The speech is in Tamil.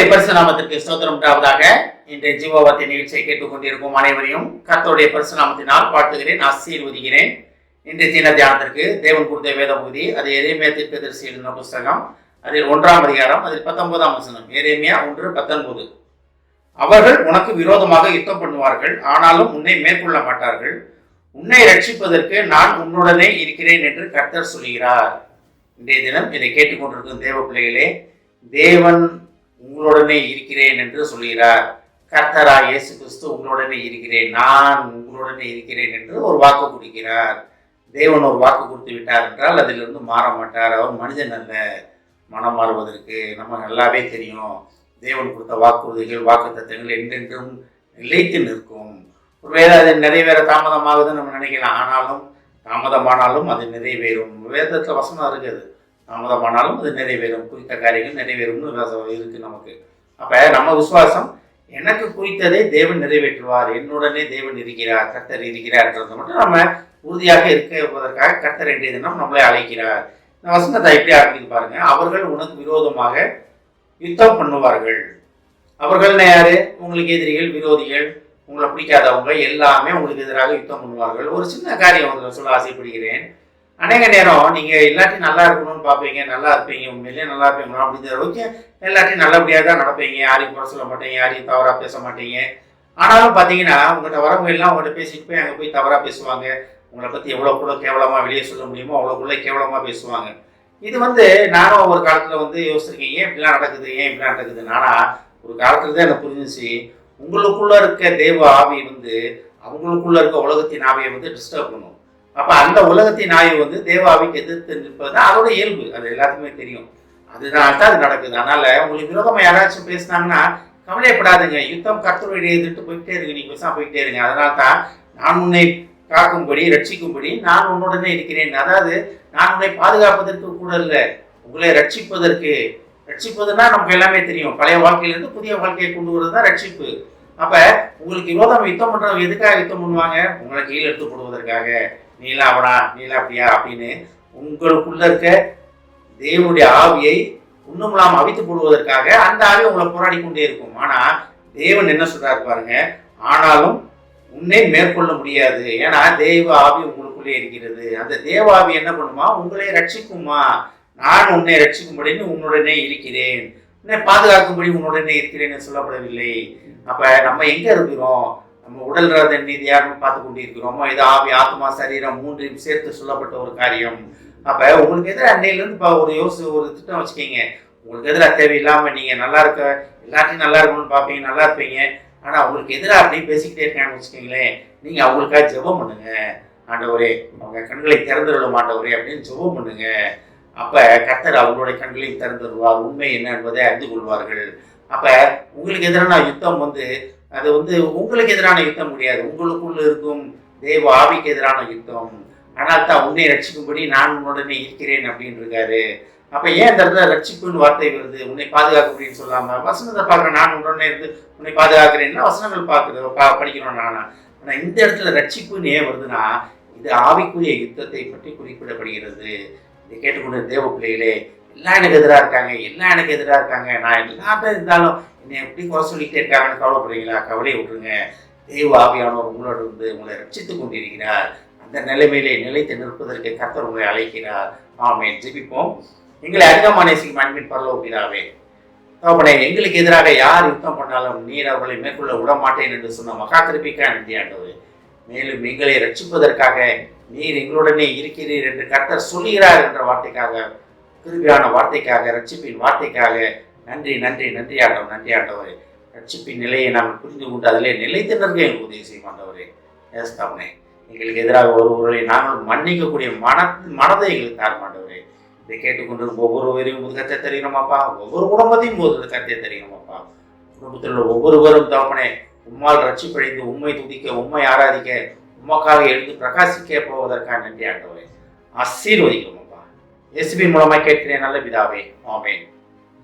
கர்த்தருடைய பரிசுநாமத்திற்கு ஸ்தோத்திரம். உண்டாவதாக இன்றைய ஜீவவார்த்தை நிகழ்ச்சியை கேட்டுக்கொண்டிருக்கும் அனைவரையும் கர்த்தருடைய பரிசுநாமத்தினால் வாழ்த்துகிறேன் ஆசீர்வதிக்கிறேன். இன்றைய தின தியானத்திற்கு தேவன் கொடுத்த வேத பகுதி அது எரேமியா தீர்க்கதரிசி எழுதின புஸ்தகம். அதில் ஒன்றாம் அதிகாரம் அதில் பத்தொன்பதாம் வசனம். எரேமியா ஒன்று பத்தொன்பது. அவர்கள் உனக்கு விரோதமாக யுத்தம் பண்ணுவார்கள் ஆனாலும் உன்னை மேற்கொள்ள மாட்டார்கள். உன்னை ரட்சிப்பதற்கு நான் உன்னுடனே இருக்கிறேன் என்று கர்த்தர் சொல்கிறார் இன்றைய தினம் இதை கேட்டுக்கொண்டிருக்கும் தேவ பிள்ளைகளே தேவன் உங்களுடனே இருக்கிறேன் என்று சொல்கிறார். கர்த்தரா இயேசு கிறிஸ்து உங்களுடனே இருக்கிறேன் நான் உங்களுடனே இருக்கிறேன் என்று ஒரு வாக்கு கொடுக்கிறார். தேவன் ஒரு வாக்கு கொடுத்து விட்டார் என்றால் அதிலிருந்து மாற மாட்டார். அவர் மனிதன் அல்ல. மனம் மாறுவதற்கு நம்ம நல்லாவே தெரியும். தேவன் கொடுத்த வாக்குறுதிகள் வாக்கு தத்துவங்கள் என்றென்றும் நிலைத்து நிற்கும். ஒருவேளை அது நிறைவேற தாமதமாகுதுன்னு நம்ம நினைக்கலாம். ஆனாலும் தாமதமானாலும் அது நிறைவேறும். வேதத்தில் வசனம் இருக்குது. தாமதமானாலும் அது நிறைவேறும். குறித்த காரியங்கள் நிறைவேறும்னு வேதம் இருக்கு நமக்கு. அப்ப நம்ம விசுவாசம் எனக்கு குறித்ததை தேவன் நிறைவேற்றுவார். என்னுடனே தேவன் இருக்கிறார். கர்த்தர் இருக்கிறார்ன்றது மட்டும் நம்ம உறுதியாக இருப்பதற்காக கர்த்தர் இன்றைய தினம் நம்மளை அழைக்கிறார். இந்த வசனத்தை எப்படி ஆரம்பிக்குது பாருங்க. அவர்கள் உனக்கு விரோதமாக யுத்தம் பண்ணுவார்கள். அவர்கள்னா யாரு? உங்களுக்கு எதிரிகள் விரோதிகள் உங்களை பிடிக்காதவங்க எல்லாமே உங்களுக்கு எதிராக யுத்தம் பண்ணுவார்கள். ஒரு சின்ன காரியம் சொல்ல ஆசைப்படுகிறேன். அநேக நேரம் நீங்கள் எல்லாத்தையும் நல்லா இருக்கணும்னு பார்ப்பீங்க நல்லா இருப்பீங்க உண்மையிலேயே நல்லா இருப்பீங்களா அப்படிங்கிற அளவுக்கு எல்லாத்தையும் நல்லபடியாக தான் நடப்பீங்க யாரையும் குறை சொல்ல மாட்டீங்க யாரையும் தவறாக பேச மாட்டீங்க. ஆனாலும் பார்த்தீங்கன்னா உங்கள்கிட்ட வரவங்க எல்லாம் உங்கள்கிட்ட பேசிட்டு போய் அங்கே போய் தவறாக பேசுவாங்க. உங்களை பற்றி எவ்வளோக்குள்ள கேவலமாக வெளியே சொல்ல முடியுமோ அவ்வளோக்குள்ளே கேவலமாக பேசுவாங்க. இது வந்து நானும் ஒரு காலத்தில் வந்து யோசிச்சிருக்கேன் ஏன் இப்படிலாம் நடக்குது ஏன் இப்படிலாம் நடக்குது நானா ஒரு காலத்தில் தான் எனக்கு புரிஞ்சிச்சு உங்களுக்குள்ளே இருக்க தேவ ஆவி வந்து அவங்களுக்குள்ளே இருக்க உலகத்தின் ஆவியை வந்து டிஸ்டர்ப் பண்ணும். அப்ப அந்த உலகத்தின் ஆய்வு வந்து தேவாவிக்கு எதிர்த்து நிற்பது தான் அதோட இயல்பு. அது எல்லாத்துக்குமே தெரியும். அதனால தான் அது நடக்குது. அதனால உங்களுக்கு விரோதமா யாராச்சும் பேசினாங்கன்னா கவலைப்படாதுங்க யுத்தம் கர்த்தருடைய எதிர்த்து போயிட்டே இருங்க. நீங்க பேசாம போயிட்டே இருங்க. அதனால தான் நான் உன்னை காக்கும்படி ரட்சிக்கும்படி நான் உன்னுடனே இருக்கிறேன். அதாவது நான் உன்னை பாதுகாப்பதற்கு கூட இல்லை உங்களை ரட்சிப்பதற்கு. ரட்சிப்பதுன்னா நமக்கு எல்லாமே தெரியும். பழைய வாழ்க்கையிலேருந்து புதிய வாழ்க்கையை கொண்டு வரது தான் ரட்சிப்பு. அப்போ உங்களுக்கு விரோதம் யுத்தம் பண்ணுறவங்க எதுக்காக யுத்தம் பண்ணுவாங்க? உங்களை கீழே எடுத்து போடுவதற்காக. நீலாவடா அவனா நீலா அப்படியா அப்படின்னு உங்களுக்குள்ள இருக்க தேவனுடைய ஆவியை உண்ணுமில்லாம அவித்து போடுவதற்காக அந்த ஆவி உங்களை போராடி கொண்டே இருக்கும். ஆனா தேவன் என்ன சொல்றாரு பாருங்க ஆனாலும் உன்னை மேற்கொள்ள முடியாது. ஏன்னா தெய்வ ஆவி உங்களுக்குள்ளே இருக்கிறது. அந்த தேவ ஆவி என்ன பண்ணுமா? உங்களை ரட்சிக்குமா? நான் உன்னை ரட்சிக்கும்படின்னு உன்னுடனே இருக்கிறேன். உன்னை பாதுகாக்கும்படி உன்னுடனே இருக்கிறேன்னு சொல்லப்படவில்லை. அப்ப நம்ம எங்க இருக்கிறோம்? நம்ம உடல் ரத நீதியாக பார்த்து கொண்டிருக்கிறோமோ இது ஆவி ஆத்மா சரீரம் மூன்றையும் சேர்த்து சொல்லப்பட்ட ஒரு காரியம். அப்ப உங்களுக்கு எதிராக அன்னையிலேருந்து இப்போ ஒரு யோசி ஒரு திட்டம் வச்சுக்கீங்க. உங்களுக்கு எதிராக தேவையில்லாம நீங்க நல்லா இருக்க எல்லாத்தையும் நல்லா இருக்கணும்னு பார்ப்பீங்க நல்லா இருப்பீங்க. ஆனா உங்களுக்கு எதிராக அப்படியே பேசிக்கிட்டே இருக்காங்கன்னு வச்சுக்கீங்களேன் நீங்க அவங்களுக்காக ஜெபம் பண்ணுங்க. ஆண்டவரே அவங்க கண்களை திறந்துவிட மாட்டவரே அப்படின்னு ஜெபம் பண்ணுங்க. அப்ப கத்தர் அவங்களுடைய கண்களையும் திறந்துருவார். உண்மை என்ன என்பதை அறிந்து கொள்வார்கள். அப்ப உங்களுக்கு எதிரான யுத்தம் வந்து அது வந்து உங்களுக்கு எதிரான யுத்தம் முடியாது. உங்களுக்குள்ள இருக்கும் தேவ ஆவிக்கு எதிரான யுத்தம். ஆனால் தான் உன்னை ரட்சிக்கும்படி நான் உன்னுடனே இருக்கிறேன் அப்படின்னு இருக்காரு அப்ப ஏன் இந்த இடத்துல ரட்சிப்புன்னு வார்த்தை வருது? உன்னை பாதுகாக்க அப்படின்னு சொல்லாம வசனத்தை பார்க்குறேன் நான் உடனே இருந்து உன்னை பாதுகாக்கிறேன்னா வசனங்கள் பார்க்குறது பா படிக்கணும் நானா? ஆனா இந்த இடத்துல ரட்சிப்புன்னு ஏன் வருதுன்னா இது ஆவிக்குரிய யுத்தத்தை பற்றி குறிப்பிடப்படுகிறது. இதை கேட்டுக்கொண்டு தேவ பிள்ளைகளே எல்லாம் எனக்கு எதிராக இருக்காங்க எல்லாம் எனக்கு எதிராக இருக்காங்க. நான் எல்லாமே இருந்தாலும் என்னை எப்படி குறை சொல்லிக்கிட்டே இருக்காங்கன்னு கவலைப்படுறீங்களா? கவலையை விட்டுருங்க. தெய்வ ஆவியானவர் உங்களோட வந்து உங்களை ரட்சித்துக் கொண்டிருக்கிறார். அந்த நிலைமையிலே நிலைத்து நிற்பதற்கு கர்த்தர் உங்களை அழைக்கிறார். ஆமே ஜெபிப்போம். எங்களை அதிகமான நேசிக்கும் அன்பின் பரலோபிதாவே தகப்பனே எங்களுக்கு எதிராக யார் யுத்தம் பண்ணாலும் நீர் அவர்களை மேற்கொள்ள விட மாட்டேன் என்று சொன்ன மகா திருப்பிக்கா நன்றி ஆண்டவர் மேலும் எங்களை ரட்சிப்பதற்காக நீர் எங்களுடனே இருக்கிறீர் என்று கர்த்தர் சொல்கிறார் என்ற வார்த்தைக்காக கிருபியான வார்த்தைக்காக ரட்சிப்பின் வார்த்தைக்காக நன்றி நன்றி நன்றி ஆண்டவர் நன்றி ஆண்டவரே. ரட்சிப்பின் நிலையை நாங்கள் புரிந்து கொண்டு அதிலே நிலைத்து நிற்க எங்களுக்கு உதவி செய்யும் ஆண்டவரே எஸ் எங்களுக்கு எதிராக ஒருவர்களை நாங்கள் மன்னிக்கக்கூடிய மன மனதை எங்களுக்கு தாரமாண்டவரே. இதை கேட்டுக்கொண்டு ஒவ்வொருவரையும் போது கத்தை தெரியணுமாப்பா ஒவ்வொரு குடும்பத்தையும் ஒரு கத்தை தெரியணுமாப்பா குடும்பத்தில் உள்ள ஒவ்வொருவரும் தகப்பனே உம்மால் ரட்சிப்படைந்து உண்மை துதிக்க உண்மை ஆராதிக்க உமக்காக எழுந்து பிரகாசிக்க போவதற்காக நன்றி ஆண்டவரே. ஆசீர்வதிக்கிறோமப்பா எஸ்பி மூலமாக கேட்கிறேன் நல்ல பிதாவே. ஆமேன்.